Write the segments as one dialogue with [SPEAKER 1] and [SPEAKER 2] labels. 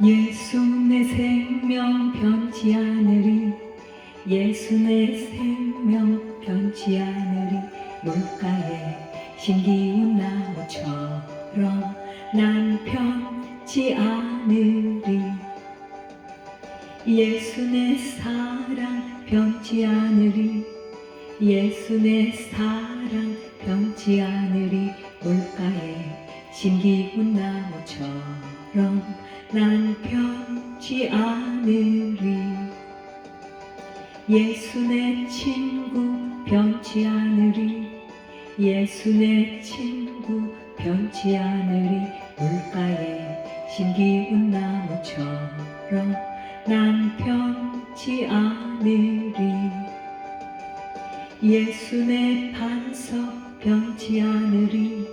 [SPEAKER 1] 예수 내 생명 변치 않으리. 예수 내 생명 변치 않으리. 물가에 심기운 나무처럼 난 변치 않으리. 예수 내 사랑 변치 않으리. 예수 내 사랑 변치 않으리. 물가에 심기운 나무처럼 난 변치 않으리. 예수 내 친구 변치 않으리. 예수 내 친구 변치 않으리. 물가에 심기운 나무처럼 난 변치 않으리. 예수 내 반석 변치 않으리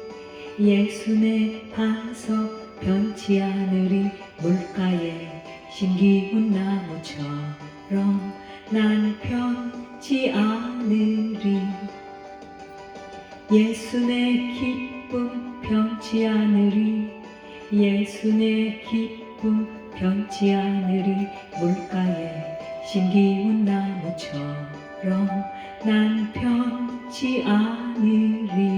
[SPEAKER 1] 예수의 반석 변치 않으리 물가에 신기운 나무처럼 난 변치 않으리 예수의 기쁨 변치 않으리 예수의 기쁨 변치 않으리 물가에 신기운 나무처럼 난 변치 않으리